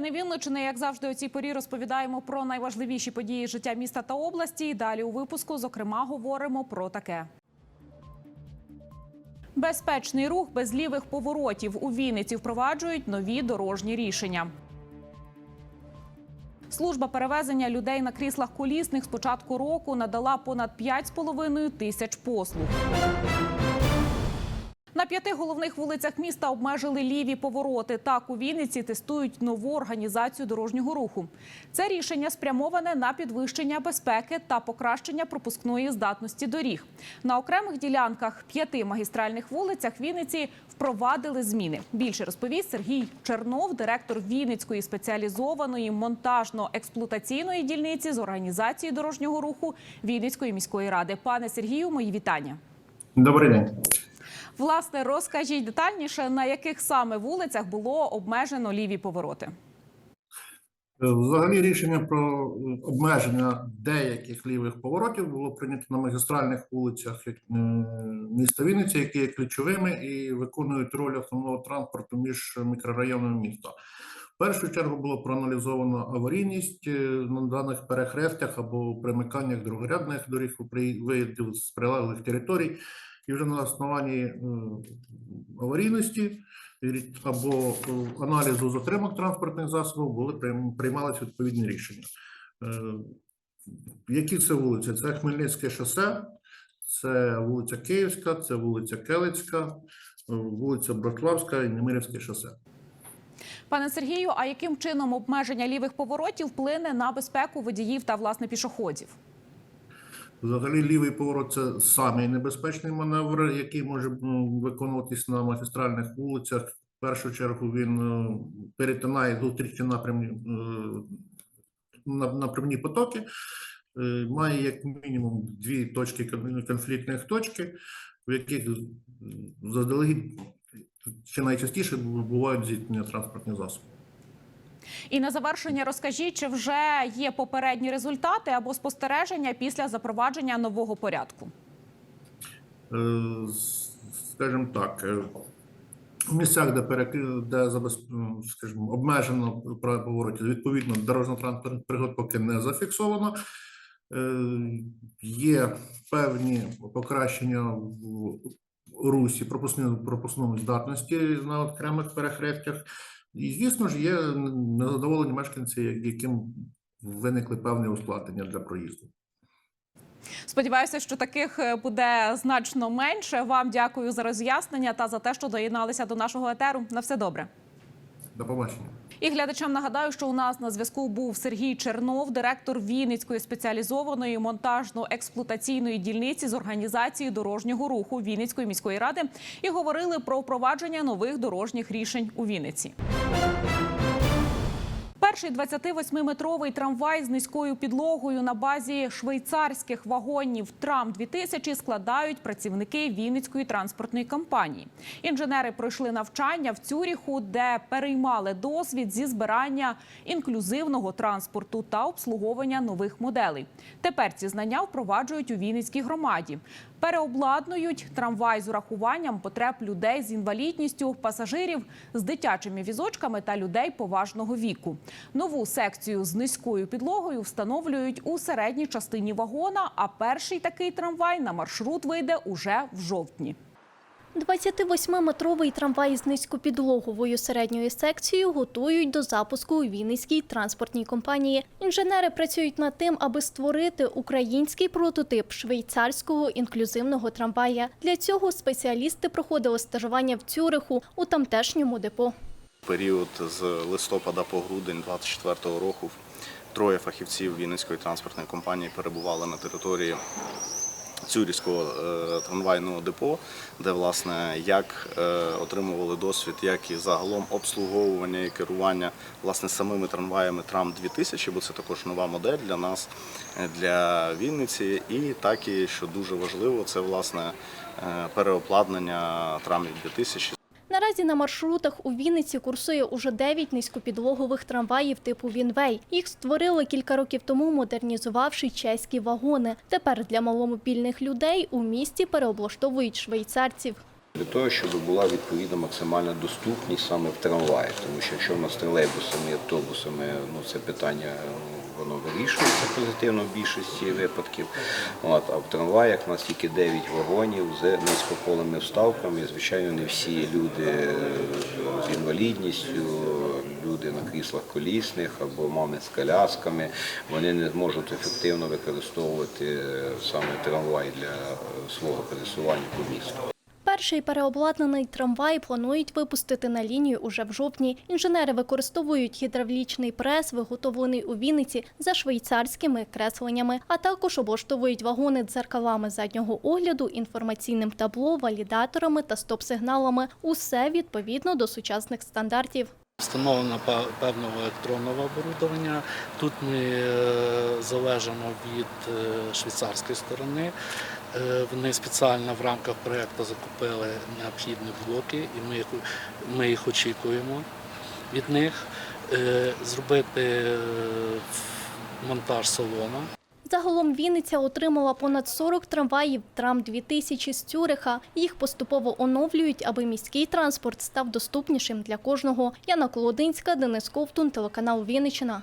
Новини Вінничини, як завжди, у цій порі розповідаємо про найважливіші події життя міста та області. І далі у випуску, зокрема, говоримо про таке. Безпечний рух без лівих поворотів у Вінниці впроваджують нові дорожні рішення. Служба перевезення людей на кріслах колісних з початку року надала понад 5,5 тисяч послуг. На п'яти головних вулицях міста обмежили ліві повороти. Так у Вінниці тестують нову організацію дорожнього руху. Це рішення спрямоване на підвищення безпеки та покращення пропускної здатності доріг. На окремих ділянках п'яти магістральних вулицях Вінниці впровадили зміни. Більше розповість Сергій Чернов, директор Вінницької спеціалізованої монтажно-експлуатаційної дільниці з організації дорожнього руху Вінницької міської ради. Пане Сергію, мої вітання. Добрий день. Власне, розкажіть детальніше, на яких саме вулицях було обмежено ліві повороти. Е, Взагалі рішення про обмеження деяких лівих поворотів було прийнято на магістральних вулицях е, міста Вінниці, які є ключовими і виконують роль основного транспорту між мікрорайонами міста. В першу чергу було проаналізовано аварійність е, на даних перехрестях або примиканнях другорядних доріг при виїзді з прилеглих територій, і вже на основанні аварійності або е, аналізу затримок транспортних засобів були прийм- приймалися відповідні рішення. Е, Які це вулиці? Це Хмельницьке шосе, це вулиця Київська, це вулиця Келицька, е, вулиця Брославська і Немирівське шосе. Пане Сергію, а яким чином обмеження лівих поворотів вплине на безпеку водіїв та власне пішоходів? Взагалі, лівий поворот це самий небезпечний маневр, який може виконуватись на магістральних вулицях. В першу чергу він е, перетинає зустрічні напрямні е, напрямні потоки, е, має як мінімум дві точки конфліктних точки, в яких заздалегідь чи найчастіше бувають зіткнення транспортних засобів. І на завершення розкажіть, чи вже є попередні результати або спостереження після запровадження нового порядку? Е, скажімо так, е, в місцях, де перекри- де скажімо, обмежено право поворотів, відповідно, дорожньо-транспортних пригод поки не зафіксовано. Е, Є певні покращення в русі пропускної пропускної здатності на окремих перехрестях. І, звісно ж, є незадоволені мешканці, яким виникли певні ускладнення для проїзду. Сподіваюся, що таких е, буде значно менше. Вам дякую за роз'яснення та за те, що доєдналися до нашого етеру. На все добре. До побачення. І глядачам нагадаю, що у нас на зв'язку був Сергій Чернов, директор Вінницької спеціалізованої монтажно-експлуатаційної дільниці з організації дорожнього руху Вінницької міської ради. І говорили про впровадження нових дорожніх рішень у Вінниці. Перший 28-метровий трамвай з низькою підлогою на базі швейцарських вагонів Трам 2000 складають працівники Вінницької транспортної компанії. Інженери пройшли навчання в Цюріху, де переймали досвід зі збирання інклюзивного транспорту та обслуговування нових моделей. Тепер ці знання впроваджують у Вінницькій громаді. Переобладнують трамвай з урахуванням потреб людей з інвалідністю, пасажирів з дитячими візочками та людей поважного віку. Нову секцію з низькою підлогою встановлюють у середній частині вагона. А перший такий трамвай на маршрут вийде уже в жовтні. 28-метровий трамвай з низькопідлоговою середньою секцією готують до запуску у Вінницькій транспортній компанії. Інженери працюють над тим, аби створити український прототип швейцарського інклюзивного трамвая. Для цього спеціалісти проходили стажування в Цюриху у тамтешньому депо. період з листопада по грудень 2024 року троє фахівців Вінницької транспортної компанії перебували на території Цюрівського е, трамвайного депо, де власне як е, отримували досвід, як і загалом обслуговування і керування власне самими трамваями Трам 2000, бо це також нова модель для нас, е, для Вінниці, і так і що дуже важливо, це власне переобладнання трамів 2000 Наразі на маршрутах у Вінниці курсує уже 9 низькопідлогових трамваїв типу Вінвей. Їх створили кілька років тому, модернізувавши чеські вагони. Тепер для маломобільних людей у місті переоблаштовують швейцарців. Для того, щоб була відповідна максимальна доступність саме в трамваї, тому що якщо в нас тролейбусами, автобусами, ну це питання воно вирішується позитивно в більшості випадків. От, а в трамваях у нас тільки 9 вагонів з низькополими вставками. Звичайно, не всі люди е, з інвалідністю, люди на кріслах колісних або мами з колясками, вони не зможуть ефективно використовувати е, саме трамвай для е, свого пересування по місту. Перший переобладнаний трамвай планують випустити на лінію уже в жовтні. Інженери використовують гідравлічний прес, виготовлений у Вінниці за швейцарськими кресленнями, а також облаштовують вагони дзеркалами заднього огляду, інформаційним табло, валідаторами та стоп-сигналами. Усе відповідно до сучасних стандартів. Встановлено певного електронного оборудовання. Тут ми е, залежимо від е, швейцарської сторони. Е, Вони спеціально в рамках проєкту закупили необхідні блоки, і ми ми їх очікуємо від них. Е, Зробити е, монтаж салону. Загалом Вінниця отримала понад 40 трамваїв Трам-2000 з Цюриха. Їх поступово оновлюють, аби міський транспорт став доступнішим для кожного. Яна Колодинська, Денис Ковтун, телеканал Вінниччина.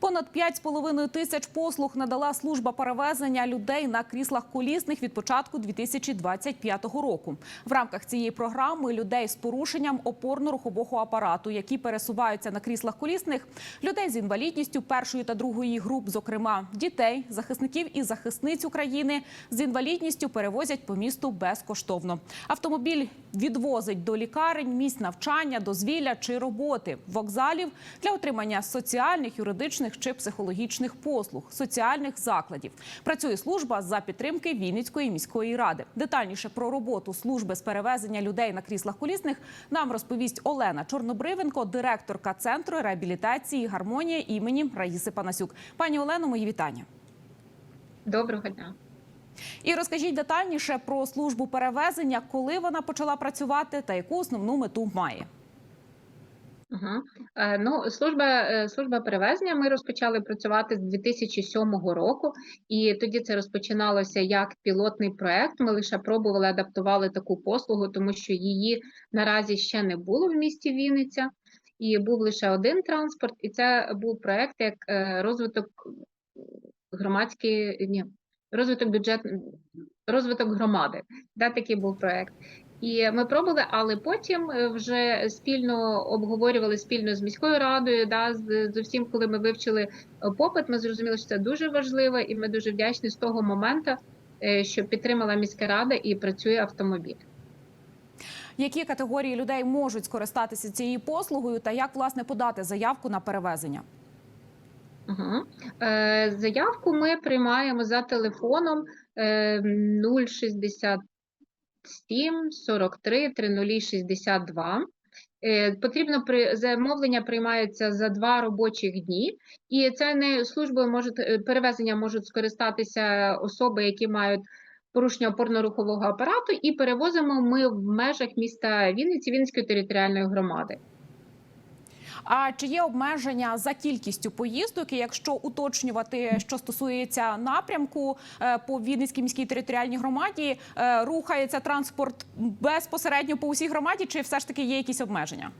Понад 5,5 тисяч послуг надала служба перевезення людей на кріслах колісних від початку 2025 року. В рамках цієї програми людей з порушенням опорно-рухового апарату, які пересуваються на кріслах колісних, людей з інвалідністю першої та другої груп, зокрема дітей, захисників і захисниць України з інвалідністю перевозять по місту безкоштовно. Автомобіль відвозить до лікарень, місць навчання, дозвілля чи роботи, вокзалів для отримання соціальних, юридичних чи психологічних послуг, соціальних закладів. Працює служба за підтримки Вінницької міської ради. Детальніше про роботу служби з перевезення людей на кріслах колісних нам розповість Олена Чорнобривенко, директорка центру реабілітації гармонія імені Раїси Панасюк. Пані Олено, мої вітання. Доброго дня. І розкажіть детальніше про службу перевезення, коли вона почала працювати та яку основну мету має. Угу. Ну, служба, е, служба перевезення ми розпочали працювати з 2007 року, і тоді це розпочиналося як пілотний проект. Ми лише пробували адаптували таку послугу, тому що її наразі ще не було в місті Вінниця, і був лише один транспорт, і це був проект як е, розвиток громадський, ні, розвиток бюджет, розвиток громади. Да, такий був проект. І ми пробували, але потім е, вже спільно обговорювали спільно з міською радою. Да, з, з усім, коли ми вивчили е, попит, ми зрозуміли, що це дуже важливо, і ми дуже вдячні з того моменту, е, що підтримала міська рада і працює автомобіль. Які категорії людей можуть скористатися цією послугою, та як власне подати заявку на перевезення? Угу. Заявку ми приймаємо за телефоном 063 7, 43, 30, 62. Потрібно при замовлення приймається за два робочих дні, і це не службою можуть е, перевезення можуть скористатися особи, які мають порушення опорно-рухового апарату, і перевозимо ми в межах міста Вінниці Вінницької територіальної громади. А чи є обмеження за кількістю поїздок? І якщо уточнювати, що стосується напрямку е, по Вінницькій міській територіальній громаді, е, рухається транспорт безпосередньо по усій громаді, чи все ж таки є якісь обмеження?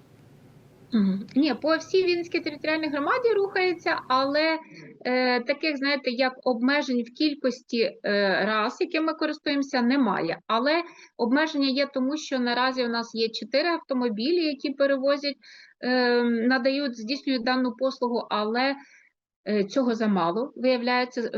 Мгм. Ні, по всій Вінницькій територіальній громаді рухається, але е, таких, знаєте, як обмежень в кількості е, раз, якими ми користуємося, немає. Але обмеження є тому, що наразі у нас є чотири автомобілі, які перевозять, е, надають, здійснюють дану послугу, але е, цього замало. Виявляється,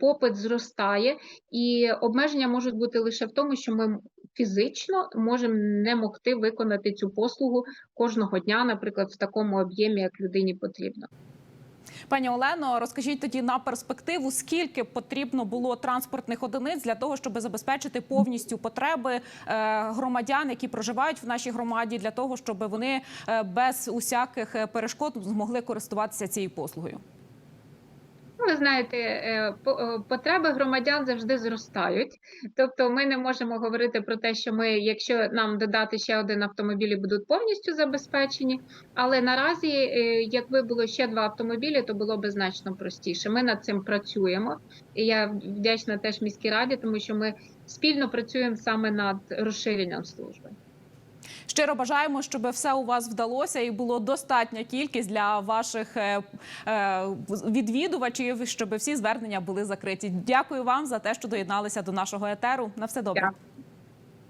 попит зростає, і обмеження можуть бути лише в тому, що ми фізично можемо не могти виконати цю послугу кожного дня, наприклад, в такому об'ємі, як людині потрібно. Пані Олено, розкажіть тоді на перспективу, скільки потрібно було транспортних одиниць для того, щоб забезпечити повністю потреби е, громадян, які проживають в нашій громаді, для того, щоб вони е, без усяких е, перешкод змогли користуватися цією послугою. Ви знаєте, е, е, потреби громадян завжди зростають. Тобто, ми не можемо говорити про те, що ми, якщо нам додати ще один автомобіль, і будуть повністю забезпечені. Але наразі, е, якби було ще два автомобілі, то було б значно простіше. Ми над цим працюємо. І я вдячна теж міській раді, тому що ми спільно працюємо саме над розширенням служби. Щиро бажаємо, щоб все у вас вдалося і було достатня кількість для ваших е, е, відвідувачів, щоб всі звернення були закриті. Дякую вам за те, що доєдналися до нашого етеру. На все добре. Дякую.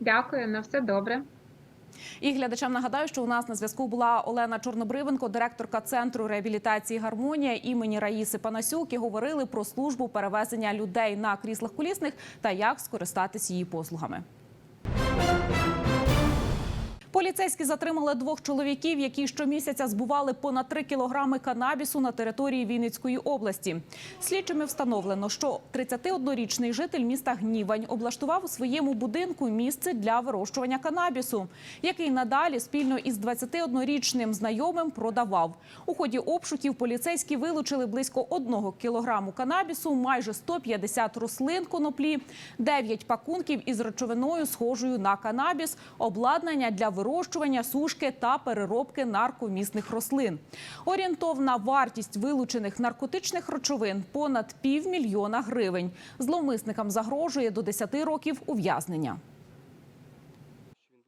Дякую, на все добре. І глядачам нагадаю, що у нас на зв'язку була Олена Чорнобривенко, директорка центру реабілітації гармонія імені Раїси Панасюк. І говорили про службу перевезення людей на кріслах колісних та як скористатись її послугами. Поліцейські затримали двох чоловіків, які щомісяця збували понад 3 кілограми канабісу на території Вінницької області. Слідчими встановлено, що 31-річний житель міста Гнівань облаштував у своєму будинку місце для вирощування канабісу, який надалі спільно із 21-річним знайомим продавав. У ході обшуків поліцейські вилучили близько 1 кілограму канабісу, майже 150 рослин коноплі, 9 пакунків із речовиною, схожою на канабіс, обладнання для вирощування, сушки та переробки наркомісних рослин. Орієнтовна вартість вилучених наркотичних речовин понад півмільйона гривень. Зловмисникам загрожує до 10 років ув'язнення.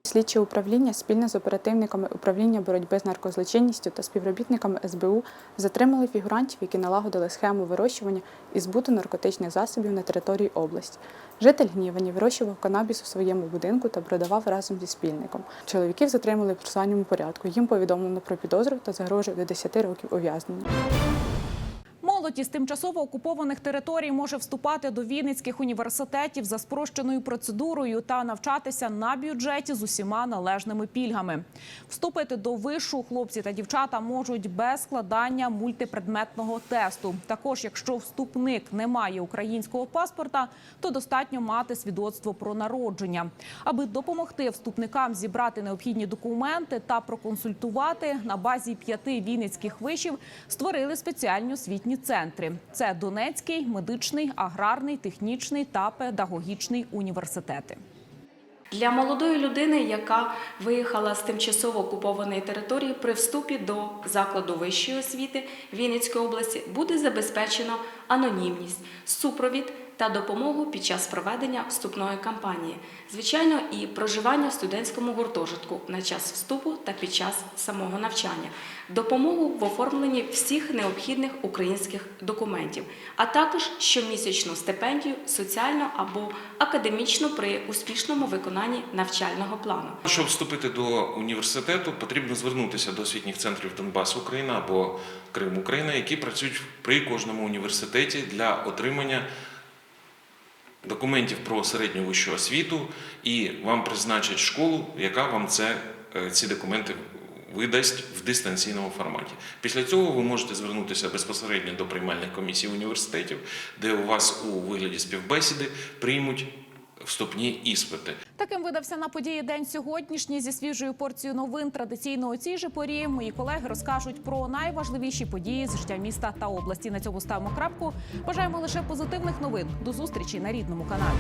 Слідчі управління спільно з оперативниками управління боротьби з наркозлочинністю та співробітниками СБУ затримали фігурантів, які налагодили схему вирощування і збуту наркотичних засобів на території області. Житель Гнівані вирощував канабіс у своєму будинку та продавав разом зі спільником. Чоловіків затримали в процесуальному порядку. Їм повідомлено про підозру та загрожує до 10 років ув'язнення. Молодь із тимчасово окупованих територій може вступати до вінницьких університетів за спрощеною процедурою та навчатися на бюджеті з усіма належними пільгами. Вступити до вишу хлопці та дівчата можуть без складання мультипредметного тесту. Також, якщо вступник не має українського паспорта, то достатньо мати свідоцтво про народження. Аби допомогти вступникам зібрати необхідні документи та проконсультувати на базі п'яти вінницьких вишів створили спеціальні освітні центри. Це Донецький, медичний, аграрний, технічний та педагогічний університети. Для молодої людини, яка виїхала з тимчасово окупованої території, при вступі до закладу вищої освіти Вінницької області буде забезпечено анонімність, супровід та допомогу під час проведення вступної кампанії, звичайно, і проживання в студентському гуртожитку на час вступу та під час самого навчання, допомогу в оформленні всіх необхідних українських документів, а також щомісячну стипендію соціально або академічно при успішному виконанні навчального плану. Щоб вступити до університету, потрібно звернутися до освітніх центрів Донбас Україна або Крим Україна, які працюють при кожному університеті для отримання документів про середню вищу освіту, і вам призначать школу, яка вам це, е, ці документи видасть в дистанційному форматі. Після цього ви можете звернутися безпосередньо до приймальних комісій університетів, де у вас у вигляді співбесіди приймуть вступні іспити. Таким видався на події день сьогоднішній зі свіжою порцією новин. Традиційно у цій же порі мої колеги розкажуть про найважливіші події з життя міста та області. На цьому ставимо крапку. Бажаємо лише позитивних новин. До зустрічі на рідному каналі.